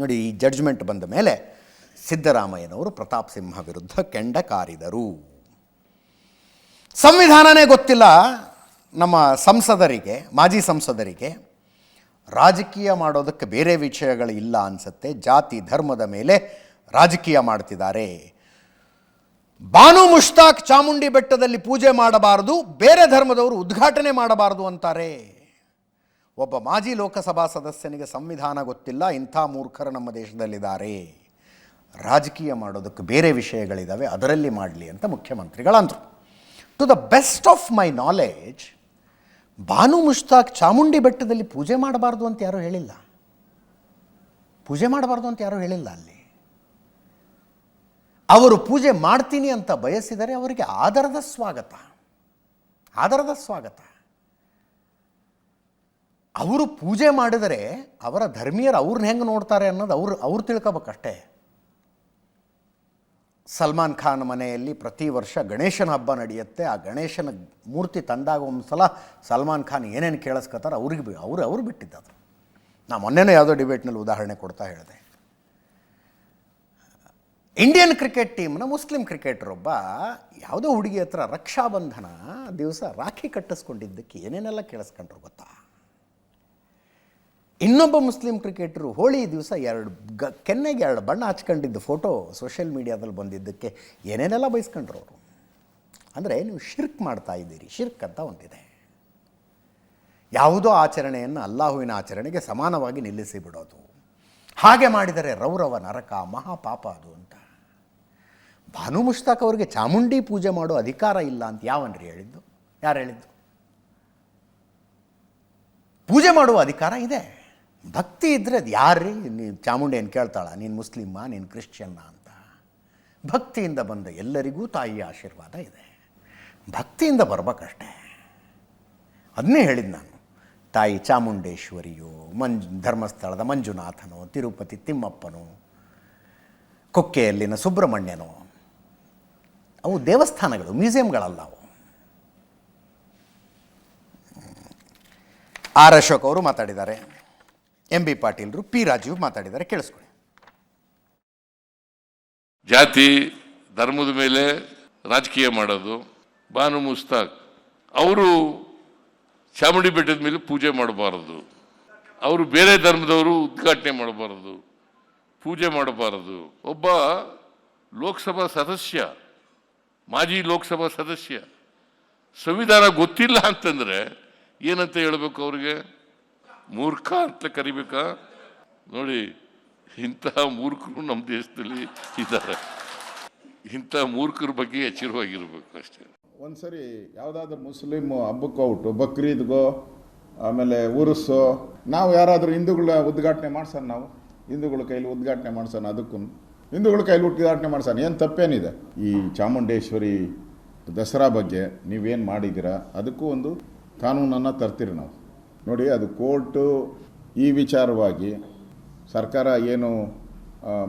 ನೋಡಿ, ಈ ಜಡ್ಜ್ಮೆಂಟ್ ಬಂದ ಮೇಲೆ ಸಿದ್ದರಾಮಯ್ಯನವರು ಪ್ರತಾಪ್ ಸಿಂಹ ವಿರುದ್ಧ ಕೆಂಡ ಕಾರಿದರು. ಸಂವಿಧಾನನೇ ಗೊತ್ತಿಲ್ಲ ನಮ್ಮ ಸಂಸದರಿಗೆ, ಮಾಜಿ ಸಂಸದರಿಗೆ. ರಾಜಕೀಯ ಮಾಡೋದಕ್ಕೆ ಬೇರೆ ವಿಷಯಗಳು ಇಲ್ಲ ಅನಿಸುತ್ತೆ. ಜಾತಿ, ಧರ್ಮದ ಮೇಲೆ ರಾಜಕೀಯ ಮಾಡ್ತಿದ್ದಾರೆ. ಬಾನು ಮುಷ್ತಾಕ್ ಚಾಮುಂಡಿ ಬೆಟ್ಟದಲ್ಲಿ ಪೂಜೆ ಮಾಡಬಾರದು, ಬೇರೆ ಧರ್ಮದವರು ಉದ್ಘಾಟನೆ ಮಾಡಬಾರದು ಅಂತಾರೆ. ಒಬ್ಬ ಮಾಜಿ ಲೋಕಸಭಾ ಸದಸ್ಯನಿಗೆ ಸಂವಿಧಾನ ಗೊತ್ತಿಲ್ಲ, ಇಂಥ ಮೂರ್ಖರು ನಮ್ಮ ದೇಶದಲ್ಲಿದ್ದಾರೆ. ರಾಜಕೀಯ ಮಾಡೋದಕ್ಕೆ ಬೇರೆ ವಿಷಯಗಳಿದ್ದಾವೆ ಅದರಲ್ಲಿ ಮಾಡಲಿ ಅಂತ ಮುಖ್ಯಮಂತ್ರಿಗಳಂದರು. To the best of my knowledge Banu Mushtaq Chamundi ಬೆಟ್ಟದಲ್ಲಿ ಪೂಜೆ ಮಾಡಬಾರ್ದು ಅಂತ ಯಾರೂ ಹೇಳಿಲ್ಲ. ಪೂಜೆ ಮಾಡಬಾರ್ದು ಅಂತ ಯಾರೂ ಹೇಳಿಲ್ಲ ಅಲ್ಲಿ. ಅವರು ಪೂಜೆ ಮಾಡ್ತೀನಿ ಅಂತ ಬಯಸಿದರೆ ಅವರಿಗೆ ಆದರದ ಸ್ವಾಗತ. ಆದರದ ಸ್ವಾಗತ. ಅವರು ಪೂಜೆ ಮಾಡಿದರೆ ಅವರ ಧರ್ಮೀಯರು ಅವ್ರನ್ನ ಹೆಂಗೆ ನೋಡ್ತಾರೆ ಅನ್ನೋದು ಅವ್ರು ಅವ್ರು ತಿಳ್ಕೊಬೇಕಷ್ಟೇ ಸಲ್ಮಾನ್ ಖಾನ್ ಮನೆಯಲ್ಲಿ ಪ್ರತಿ ವರ್ಷ ಗಣೇಶನ ಹಬ್ಬ ನಡೆಯುತ್ತೆ. ಆ ಗಣೇಶನ ಮೂರ್ತಿ ತಂದಾಗ ಒಂದು ಸಲ ಸಲ್ಮಾನ್ ಖಾನ್ ಏನೇನು ಕೇಳಿಸ್ಕೊತಾರೆ ಅವ್ರಿಗೆ ಬಿ ಅವರು ಅವ್ರು ಬಿಟ್ಟಿದ್ದು ನಾ ಮೊನ್ನೆನೂ ಯಾವುದೋ ಡಿಬೇಟ್ನಲ್ಲಿ ಉದಾಹರಣೆ ಕೊಡ್ತಾ ಹೇಳಿದೆ. ಇಂಡಿಯನ್ ಕ್ರಿಕೆಟ್ ಟೀಮ್ನ ಮುಸ್ಲಿಂ ಕ್ರಿಕೆಟ್ರೊಬ್ಬ ಯಾವುದೋ ಹುಡುಗಿ ಹತ್ರ ರಕ್ಷಾಬಂಧನ ದಿವಸ ರಾಖಿ ಕಟ್ಟಿಸ್ಕೊಂಡಿದ್ದಕ್ಕೆ ಏನೇನೆಲ್ಲ ಕೇಳಿಸ್ಕೊಂಡ್ರು ಗೊತ್ತಾ? ಇನ್ನೊಬ್ಬ ಮುಸ್ಲಿಂ ಕ್ರಿಕೆಟರು ಹೋಳಿ ದಿವಸ ಎರಡು ಗ, ಕೆನ್ನೆಗೆ ಎರಡು ಬಣ್ಣ ಹಚ್ಕೊಂಡಿದ್ದ ಫೋಟೋ ಸೋಷಿಯಲ್ ಮೀಡಿಯಾದಲ್ಲಿ ಬಂದಿದ್ದಕ್ಕೆ ಏನೇನೆಲ್ಲ ಬಯಸ್ಕೊಂಡ್ರು ಅವರು? ಅಂದರೆ ನೀವು ಶಿರ್ಕ್ ಮಾಡ್ತಾ ಇದ್ದೀರಿ, ಶಿರ್ಕ್ ಅಂತ ಒಂದಿದೆ. ಯಾವುದೋ ಆಚರಣೆಯನ್ನು ಅಲ್ಲಾಹುವಿನ ಆಚರಣೆಗೆ ಸಮಾನವಾಗಿ ನಿಲ್ಲಿಸಿ ಬಿಡೋದು. ಹಾಗೆ ಮಾಡಿದರೆ ರೌರವ, ನರಕ, ಮಹಾಪಾಪ ಅದು ಅಂತ. ಭಾನು ಮುಷ್ತಾಕ್ ಅವರಿಗೆ ಚಾಮುಂಡಿ ಪೂಜೆ ಮಾಡೋ ಅಧಿಕಾರ ಇಲ್ಲ ಅಂತ ಯಾವನ್ರಿ ಹೇಳಿದ್ದು? ಯಾರು ಹೇಳಿದ್ದು? ಪೂಜೆ ಮಾಡುವ ಅಧಿಕಾರ ಇದೆ. ಭಕ್ತಿ ಇದ್ದರೆ ಅದು ಯಾರ್ರೀ? ನೀನು ಚಾಮುಂಡಿ ಏನು ಕೇಳ್ತಾಳ? ನೀನು ಮುಸ್ಲಿಮ್ಮ ನೀನು ಕ್ರಿಶ್ಚಿಯನ್ನ ಅಂತ. ಭಕ್ತಿಯಿಂದ ಬಂದ ಎಲ್ಲರಿಗೂ ತಾಯಿಯ ಆಶೀರ್ವಾದ ಇದೆ. ಭಕ್ತಿಯಿಂದ ಬರ್ಬೇಕಷ್ಟೇ. ಅದನ್ನೇ ಹೇಳಿದ್ದು ನಾನು. ತಾಯಿ ಚಾಮುಂಡೇಶ್ವರಿಯೋ ಮಂಜು ಧರ್ಮಸ್ಥಳದ ಮಂಜುನಾಥನೋ, ತಿರುಪತಿ ತಿಮ್ಮಪ್ಪನೋ, ಕೊಕ್ಕೆಯಲ್ಲಿನ ಸುಬ್ರಹ್ಮಣ್ಯನೋ, ಅವು ದೇವಸ್ಥಾನಗಳು, ಮ್ಯೂಸಿಯಂಗಳಲ್ಲ ಅವು. ಆರ್ ಅಶೋಕ್ ಅವರು ಮಾತಾಡಿದ್ದಾರೆ. ಎಂ ಬಿ ಪಾಟೀಲ್ರು, ಪಿ ರಾಜೀವ್ ಮಾತಾಡಿದ್ದಾರೆ, ಕೇಳಿಸ್ಕೊಳ್ಳಿ. ಜಾತಿ, ಧರ್ಮದ ಮೇಲೆ ರಾಜಕೀಯ ಮಾಡೋದು, ಬಾನು ಮುಸ್ತಾಕ್. ಅವರು ಚಾಮುಂಡಿ ಬೆಟ್ಟದ ಮೇಲೆ ಪೂಜೆ ಮಾಡಬಾರದು. ಅವರು ಬೇರೆ ಧರ್ಮದವರು ಉದ್ಘಾಟನೆ ಮಾಡಬಾರದು, ಪೂಜೆ ಮಾಡಬಾರದು. ಒಬ್ಬ ಲೋಕಸಭಾ ಸದಸ್ಯ, ಮಾಜಿ ಲೋಕಸಭಾ ಸದಸ್ಯ, ಸಂವಿಧಾನ ಗೊತ್ತಿಲ್ಲ ಅಂತಂದರೆ ಏನಂತ ಹೇಳಬೇಕು ಅವ್ರಿಗೆ? ಮೂರ್ಖ ಅಂತ ಕರಿಬೇಕಾ? ನೋಡಿ ಇಂತಹ ಮೂರ್ಖರು ನಮ್ಮ ದೇಶದಲ್ಲಿ ಇದ್ದಾರೆ. ಇಂಥ ಮೂರ್ಖರ ಬಗ್ಗೆ ಎಚ್ಚರವಾಗಿರ್ಬೇಕು ಅಷ್ಟೇ. ಒಂದ್ಸರಿ ಯಾವುದಾದ್ರೂ ಮುಸ್ಲಿಮ್ ಹಬ್ಬಕ್ಕೆ ಔಟು ಬಕ್ರೀದ್ಗೋ ಆಮೇಲೆ ಉರುಸು, ನಾವು ಯಾರಾದರೂ ಹಿಂದೂಗಳ ಉದ್ಘಾಟನೆ ಮಾಡ್ಸೋಣ ನಾವು? ಹಿಂದೂಗಳ ಕೈಲಿ ಉದ್ಘಾಟನೆ ಮಾಡ್ಸೋಣ ಅದಕ್ಕೂ. ಹಿಂದೂಗಳ ಕೈಲಿ ಉದ್ಘಾಟನೆ ಮಾಡ್ಸೋಣ. ಏನು ತಪ್ಪೇನಿದೆ? ಈ ಚಾಮುಂಡೇಶ್ವರಿ ದಸರಾ ಬಗ್ಗೆ ನೀವೇನು ಮಾಡಿದ್ದೀರಾ? ಅದಕ್ಕೂ ಒಂದು ಕಾನೂನನ್ನು ತರ್ತೀರಿ ನಾವು. ನೋಡಿ, ಅದು ಕೋರ್ಟು ಈ ವಿಚಾರವಾಗಿ ಸರ್ಕಾರ ಏನು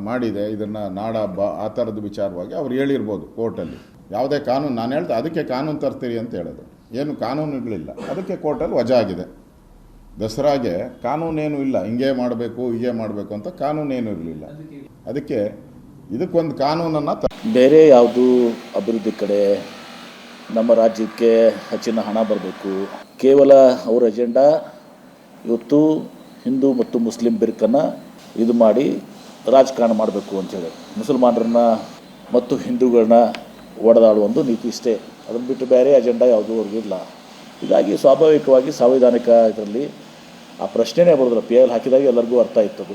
ಮಾಡಿದೆ, ಇದನ್ನು ನಾಡ ಹಬ್ಬ ಆ ಥರದ ವಿಚಾರವಾಗಿ ಅವ್ರು ಹೇಳಿರ್ಬೋದು ಕೋರ್ಟಲ್ಲಿ. ಯಾವುದೇ ಕಾನೂನು, ನಾನು ಹೇಳ್ತಾ ಅದಕ್ಕೆ ಕಾನೂನು ತರ್ತೀರಿ ಅಂತ ಹೇಳೋದು. ಏನು ಕಾನೂನುಗಳಿಲ್ಲ. ಅದಕ್ಕೆ ಕೋರ್ಟಲ್ಲಿ ವಜಾ ಆಗಿದೆ. ದಸರಾಗೆ ಕಾನೂನೇನು ಇಲ್ಲ. ಹಿಂಗೆ ಮಾಡಬೇಕು, ಹೀಗೆ ಮಾಡಬೇಕು ಅಂತ ಕಾನೂನೇನು ಇರಲಿಲ್ಲ. ಅದಕ್ಕೆ ಇದಕ್ಕೊಂದು ಕಾನೂನನ್ನು ಬೇರೆ ಯಾವುದು ಅಭಿವೃದ್ಧಿ ಕಡೆ ನಮ್ಮ ರಾಜ್ಯಕ್ಕೆ ಹೆಚ್ಚಿನ ಹಣ ಬರಬೇಕು. ಕೇವಲ ಅವರ ಅಜೆಂಡಾ ಇವತ್ತು ಹಿಂದೂ ಮತ್ತು ಮುಸ್ಲಿಂ ಬಿರುಕನ್ನು ಇದು ಮಾಡಿ ರಾಜಕಾರಣ ಮಾಡಬೇಕು ಅಂತೇಳಿ ಮುಸಲ್ಮಾನರನ್ನ ಮತ್ತು ಹಿಂದೂಗಳನ್ನ ಒಡೆದಾಡುವ ಒಂದು ನೀತಿ ಇಷ್ಟೇ. ಅದನ್ನು ಬಿಟ್ಟು ಬೇರೆ ಅಜೆಂಡಾ ಯಾವುದೂ ಅವ್ರಿಗಿಲ್ಲ ಹೀಗಾಗಿ ಸ್ವಾಭಾವಿಕವಾಗಿ ಸಾಂವಿಧಾನಿಕ ಇದರಲ್ಲಿ ಆ ಪ್ರಶ್ನೆನೇ ಬರೋದಿಲ್ಲ. ಪಿ ಎಲ್ ಹಾಕಿದಾಗ ಎಲ್ಲರಿಗೂ ಅರ್ಥ ಆಯ್ತದು.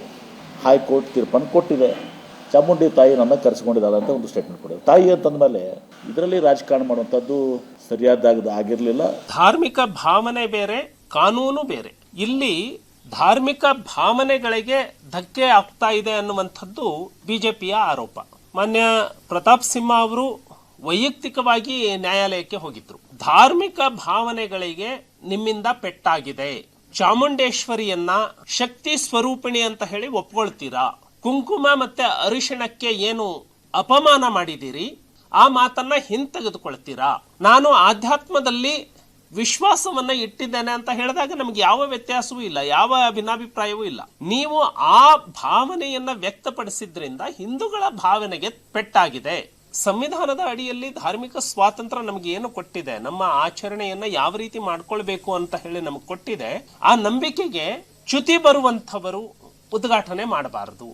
ಹೈಕೋರ್ಟ್ ತೀರ್ಪನ್ನು ಕೊಟ್ಟಿದೆ. ಚಾಮುಂಡಿ ತಾಯಿ ನನ್ನ ಕರೆಸ್ಕೊಂಡಿದ್ದಾಳೆ ಅಂತ ಒಂದು ಸ್ಟೇಟ್ಮೆಂಟ್ ಕೊಡೋದು ತಾಯಿ ಅಂತಂದಮೇಲೆ ಇದರಲ್ಲಿ ರಾಜಕಾರಣ ಮಾಡುವಂಥದ್ದು ಸರಿಯಾದ ಆಗಿರಲಿಲ್ಲ. ಧಾರ್ಮಿಕ ಭಾವನೆ ಬೇರೆ, ಕಾನೂನು ಬೇರೆ. ಇಲ್ಲಿ ಧಾರ್ಮಿಕ ಭಾವನೆಗಳಿಗೆ ಧಕ್ಕೆ ಆಗ್ತಾ ಇದೆ ಅನ್ನುವಂಥದ್ದು ಬಿಜೆಪಿಯ ಆರೋಪ. ಮಾನ್ಯ ಪ್ರತಾಪ್ ಸಿಂಹ ಅವರು ವೈಯಕ್ತಿಕವಾಗಿ ನ್ಯಾಯಾಲಯಕ್ಕೆ ಹೋಗಿದ್ರು. ಧಾರ್ಮಿಕ ಭಾವನೆಗಳಿಗೆ ನಿಮ್ಮಿಂದ ಪೆಟ್ಟಾಗಿದೆ. ಚಾಮುಂಡೇಶ್ವರಿಯನ್ನ ಶಕ್ತಿ ಸ್ವರೂಪಿಣಿ ಅಂತ ಹೇಳಿ ಒಪ್ಕೊಳ್ತೀರಾ? ಕುಂಕುಮ ಮತ್ತೆ ಅರಿಶಿಣಕ್ಕೆ ಏನು ಅಪಮಾನ ಮಾಡಿದ್ದೀರಿ? ಆ ಮಾತನ್ನ ಹಿಂತೆಗೆದುಕೊಳ್ತೀರಾ? ನಾನು ಆಧ್ಯಾತ್ಮದಲ್ಲಿ ವಿಶ್ವಾಸವನ್ನ ಇಟ್ಟಿದ್ದೇನೆ ಅಂತ ಹೇಳಿದಾಗ ನಮ್ಗೆ ಯಾವ ವ್ಯತ್ಯಾಸವೂ ಇಲ್ಲ, ಯಾವ ಭಿನ್ನಾಭಿಪ್ರಾಯವೂ ಇಲ್ಲ. ನೀವು ಆ ಭಾವನೆಯನ್ನ ವ್ಯಕ್ತಪಡಿಸಿದ್ರಿಂದ ಹಿಂದೂಗಳ ಭಾವನೆಗೆ ಪೆಟ್ಟಾಗಿದೆ. ಸಂವಿಧಾನದ ಅಡಿಯಲ್ಲಿ ಧಾರ್ಮಿಕ ಸ್ವಾತಂತ್ರ್ಯ ನಮ್ಗೆ ಏನು ಕೊಟ್ಟಿದೆ? ನಮ್ಮ ಆಚರಣೆಯನ್ನ ಯಾವ ರೀತಿ ಮಾಡ್ಕೊಳ್ಬೇಕು ಅಂತ ಹೇಳಿ ನಮ್ಗೆ ಕೊಟ್ಟಿದೆ. ಆ ನಂಬಿಕೆಗೆ ಚ್ಯುತಿ ಬರುವಂಥವರು ಉದ್ಘಾಟನೆ ಮಾಡಬಾರದು.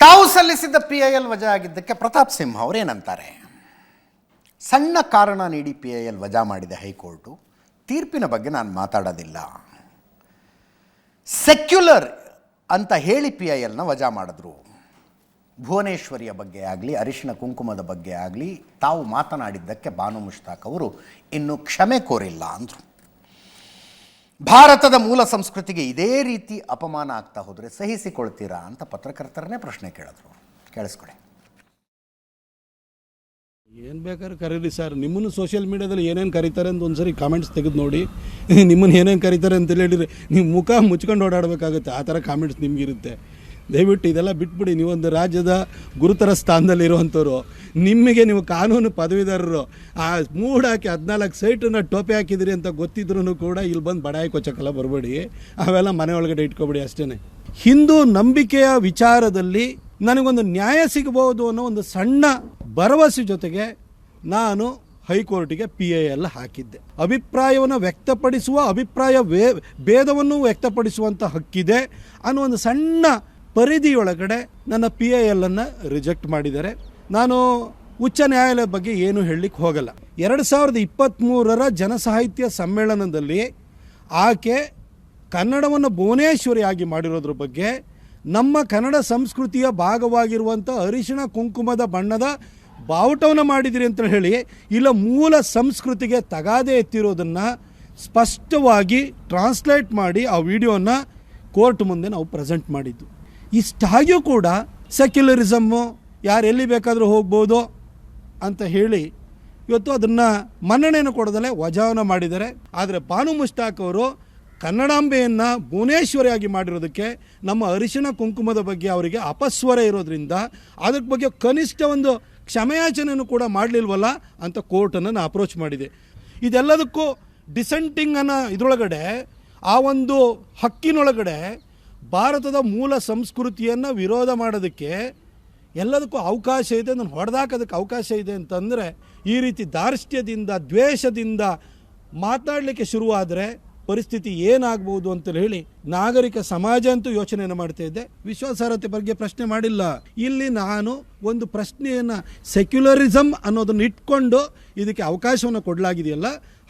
ತಾವು ಸಲ್ಲಿಸಿದ್ದ ಪಿ ಐ ಎಲ್ ವಜಾ ಆಗಿದ್ದಕ್ಕೆ ಪ್ರತಾಪ್ ಸಿಂಹ ಅವರೇನಂತಾರೆ ಸಣ್ಣ ಕಾರಣ ನೀಡಿ ಪಿ ಐ ಎಲ್ ವಜಾ ಮಾಡಿದ ಹೈಕೋರ್ಟು, ತೀರ್ಪಿನ ಬಗ್ಗೆ ನಾನು ಮಾತಾಡೋದಿಲ್ಲ. ಸೆಕ್ಯುಲರ್ ಅಂತ ಹೇಳಿ ಪಿ ಐ ಎಲ್ನ ವಜಾ ಮಾಡಿದ್ರು. ಭುವನೇಶ್ವರಿಯ ಬಗ್ಗೆ ಆಗಲಿ, ಅರಿಶಿನ ಕುಂಕುಮದ ಬಗ್ಗೆ ಆಗಲಿ, ತಾವು ಮಾತನಾಡಿದ್ದಕ್ಕೆ ಬಾನು ಮುಷ್ತಾಕ್ ಅವರು ಇನ್ನೂ ಕ್ಷಮೆ ಕೋರಿಲ್ಲ ಅಂದರು. ಭಾರತದ ಮೂಲ ಸಂಸ್ಕೃತಿಗೆ ಇದೇ ರೀತಿ ಅಪಮಾನ ಆಗ್ತಾ ಹೋದರೆ ಸಹಿಸಿಕೊಳ್ತೀರಾ ಅಂತ ಪತ್ರಕರ್ತರನ್ನೇ ಪ್ರಶ್ನೆ ಕೇಳಿದ್ರು. ಕೇಳಿಸ್ಕೊಡಿ. ಏನು ಬೇಕಾದ್ರೆ ಕರೀರಿ ಸರ್. ನಿಮ್ಮನ್ನು ಸೋಷಿಯಲ್ ಮೀಡಿಯಾದಲ್ಲಿ ಏನೇನು ಕರೀತಾರೆ ಅಂತ ಒಂದ್ಸರಿ ಕಾಮೆಂಟ್ಸ್ ತೆಗೆದು ನೋಡಿ. ನಿಮ್ಮನ್ನು ಏನೇನು ಕರೀತಾರೆ ಅಂತ ಹೇಳಿದ್ರೆ ನೀವು ಮುಖ ಮುಚ್ಕೊಂಡು ಓಡಾಡಬೇಕಾಗುತ್ತೆ. ಆ ಥರ ಕಾಮೆಂಟ್ಸ್ ನಿಮಗಿರುತ್ತೆ. ದಯವಿಟ್ಟು ಇದೆಲ್ಲ ಬಿಟ್ಬಿಡಿ. ನೀವೊಂದು ರಾಜ್ಯದ ಗುರುತರ ಸ್ಥಾನದಲ್ಲಿರುವಂಥವ್ರು. ನಿಮಗೆ ನೀವು ಕಾನೂನು ಪದವೀಧರರು. ಆ ಮೂಡ್ ಹಾಕಿ ಹದಿನಾಲ್ಕು ಸೈಟನ್ನು ಟೋಪಿ ಹಾಕಿದಿರಿ ಅಂತ ಗೊತ್ತಿದ್ರೂ ಕೂಡ ಇಲ್ಲಿ ಬಂದು ಬಡಾಯಿ ಕೊಚ್ಚಕ್ಕೆಲ್ಲ ಬರಬೇಡಿ. ಅವೆಲ್ಲ ಮನೆ ಒಳಗಡೆ ಇಟ್ಕೊಬೇಡಿ ಅಷ್ಟೇ ಹಿಂದೂ ನಂಬಿಕೆಯ ವಿಚಾರದಲ್ಲಿ ನನಗೊಂದು ನ್ಯಾಯ ಸಿಗಬಹುದು ಅನ್ನೋ ಒಂದು ಸಣ್ಣ ಭರವಸೆ ಜೊತೆಗೆ ನಾನು ಹೈಕೋರ್ಟಿಗೆ ಪಿ ಐ ಎಲ್ ಹಾಕಿದ್ದೆ. ಅಭಿಪ್ರಾಯವನ್ನು ವ್ಯಕ್ತಪಡಿಸುವ ಅಭಿಪ್ರಾಯ ವೇ, ಭೇದವನ್ನು ವ್ಯಕ್ತಪಡಿಸುವಂಥ ಹಕ್ಕಿದೆ ಅನ್ನೋ ಒಂದು ಸಣ್ಣ ಪರಿಧಿಯೊಳಗಡೆ ನನ್ನ ಪಿ ಐ ಎಲ್ಲನ್ನು ರಿಜೆಕ್ಟ್ ಮಾಡಿದ್ದಾರೆ. ನಾನು ಉಚ್ಚ ನ್ಯಾಯಾಲಯದ ಬಗ್ಗೆ ಏನು ಹೇಳಲಿಕ್ಕೆ ಹೋಗಲ್ಲ. ಎರಡು ಸಾವಿರದ ಇಪ್ಪತ್ತ್ಮೂರರ ಜನಸಾಹಿತ್ಯ ಸಮ್ಮೇಳನದಲ್ಲಿ ಆಕೆ ಕನ್ನಡವನ್ನು ಭುವನೇಶ್ವರಿಯಾಗಿ ಮಾಡಿರೋದ್ರ ಬಗ್ಗೆ, ನಮ್ಮ ಕನ್ನಡ ಸಂಸ್ಕೃತಿಯ ಭಾಗವಾಗಿರುವಂಥ ಅರಿಶಿಣ ಕುಂಕುಮದ ಬಣ್ಣದ ಬಾವುಟವನ್ನು ಮಾಡಿದಿರಿ ಅಂತ ಹೇಳಿ, ಇಲ್ಲ ಮೂಲ ಸಂಸ್ಕೃತಿಗೆ ತಗಾದೆ ಎತ್ತಿರೋದನ್ನು ಸ್ಪಷ್ಟವಾಗಿ ಟ್ರಾನ್ಸ್ಲೇಟ್ ಮಾಡಿ ಆ ವಿಡಿಯೋನ ಕೋರ್ಟ್ ಮುಂದೆ ನಾವು ಪ್ರೆಸೆಂಟ್ ಮಾಡಿದ್ದು. ಇಷ್ಟಾಗಿಯೂ ಕೂಡ ಸೆಕ್ಯುಲರಿಸಮ್ಮು ಯಾರು ಎಲ್ಲಿ ಬೇಕಾದರೂ ಹೋಗ್ಬೋದು ಅಂತ ಹೇಳಿ ಇವತ್ತು ಅದನ್ನು ಮನ್ನಣೆಯನ್ನು ಕೊಡದಲ್ಲೇ ವಜಾವನ ಮಾಡಿದ್ದಾರೆ. ಆದರೆ ಬಾನು ಮುಷ್ತಾಕ್ ಅವರು ಕನ್ನಡಾಂಬೆಯನ್ನು ಭುವನೇಶ್ವರಿಯಾಗಿ ಮಾಡಿರೋದಕ್ಕೆ ನಮ್ಮ ಅರಿಶಿಣ ಕುಂಕುಮದ ಬಗ್ಗೆ ಅವರಿಗೆ ಅಪಸ್ವರ ಇರೋದ್ರಿಂದ ಅದ್ರ ಬಗ್ಗೆ ಕನಿಷ್ಠ ಒಂದು ಕ್ಷಮೆಯಾಚನೆಯನ್ನು ಕೂಡ ಮಾಡಲಿಲ್ವಲ್ಲ ಅಂತ ಕೋರ್ಟನ್ನು ನಾನು ಅಪ್ರೋಚ್ ಮಾಡಿದೆ. ಇದೆಲ್ಲದಕ್ಕೂ ಡಿಸೆಂಟಿಂಗ್ ಇದರೊಳಗಡೆ ಆ ಒಂದು ಹಕ್ಕಿನೊಳಗಡೆ ಭಾರತದ ಮೂಲ ಸಂಸ್ಕೃತಿಯನ್ನು ವಿರೋಧ ಮಾಡೋದಕ್ಕೆ ಎಲ್ಲದಕ್ಕೂ ಅವಕಾಶ ಇದೆ ನಾನು ಹೊಡೆದಾಕೋದಕ್ಕೆ ಅವಕಾಶ ಇದೆ ಅಂತಂದರೆ ಈ ರೀತಿ ದಾರ್ಷ್ಟ್ಯದಿಂದ, ದ್ವೇಷದಿಂದ ಮಾತನಾಡಲಿಕ್ಕೆ ಶುರುವಾದರೆ ಪರಿಸ್ಥಿತಿ ಏನಾಗಬಹುದು ಅಂತ ಹೇಳಿ ನಾಗರಿಕ ಸಮಾಜ ಅಂತೂ ಯೋಚನೆಯನ್ನು ಮಾಡ್ತಾ ಇದ್ದೆ. ವಿಶ್ವಾಸಾರ್ಹತೆ ಬಗ್ಗೆ ಪ್ರಶ್ನೆ ಮಾಡಿಲ್ಲ. ಇಲ್ಲಿ ನಾನು ಒಂದು ಪ್ರಶ್ನೆಯನ್ನು ಸೆಕ್ಯುಲರಿಸಮ್ ಅನ್ನೋದನ್ನು ಇಟ್ಕೊಂಡು ಇದಕ್ಕೆ ಅವಕಾಶವನ್ನು ಕೊಡಲಾಗಿದೆಯಲ್ಲ?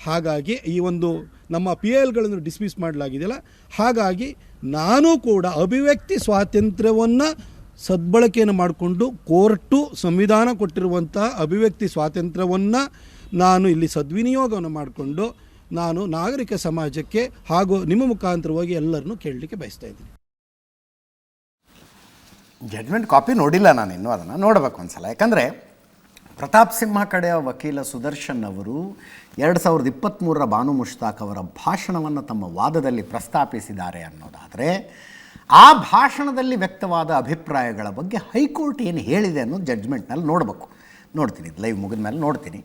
ಹಾಗಾಗಿ ಈ ಒಂದು ನಮ್ಮ ಪಿ ಎಲ್ಗಳನ್ನು ಡಿಸ್ಮಿಸ್ ಮಾಡಲಾಗಿದೆಯಲ್ಲ? ಹಾಗಾಗಿ ನಾನು ಕೂಡ ಅಭಿವ್ಯಕ್ತಿ ಸ್ವಾತಂತ್ರ್ಯವನ್ನು ಸದ್ಬಳಕೆಯನ್ನು ಮಾಡಿಕೊಂಡು ಕೋರ್ಟು ಸಂವಿಧಾನ ಕೊಟ್ಟಿರುವಂತಹ ಅಭಿವ್ಯಕ್ತಿ ಸ್ವಾತಂತ್ರ್ಯವನ್ನು ನಾನು ಇಲ್ಲಿ ಸದ್ವಿನಿಯೋಗವನ್ನು ಮಾಡಿಕೊಂಡು ನಾನು ನಾಗರಿಕ ಸಮಾಜಕ್ಕೆ ಹಾಗೂ ನಿಮ್ಮ ಮುಖಾಂತರವಾಗಿ ಎಲ್ಲರನ್ನೂ ಕೇಳಲಿಕ್ಕೆ ಬಯಸ್ತಾ ಇದ್ದೀನಿ. ಜಡ್ಮೆಂಟ್ ಕಾಪಿ ನೋಡಿಲ್ಲ ನಾನು ಇನ್ನೂ ಅದನ್ನು. ನೋಡಬೇಕು ಒಂದ್ಸಲ. ಯಾಕಂದರೆ ಪ್ರತಾಪ್ ಸಿಂಹ ಕಡೆಯ ವಕೀಲ ಸುದರ್ಶನ್ ಅವರು ಎರಡು ಸಾವಿರದ ಇಪ್ಪತ್ತ್ಮೂರರ ಬಾನು ಮುಷ್ತಾಕ್ ಅವರ ಭಾಷಣವನ್ನು ತಮ್ಮ ವಾದದಲ್ಲಿ ಪ್ರಸ್ತಾಪಿಸಿದ್ದಾರೆ ಅನ್ನೋದಾದರೆ, ಆ ಭಾಷಣದಲ್ಲಿ ವ್ಯಕ್ತವಾದ ಅಭಿಪ್ರಾಯಗಳ ಬಗ್ಗೆ ಹೈಕೋರ್ಟ್ ಏನು ಹೇಳಿದೆ ಅನ್ನೋದು ಜಡ್ಜ್ಮೆಂಟ್ನಲ್ಲಿ ನೋಡಬೇಕು. ನೋಡ್ತೀನಿ. ಲೈವ್ ಮುಗಿದ ಮೇಲೆ ನೋಡ್ತೀನಿ.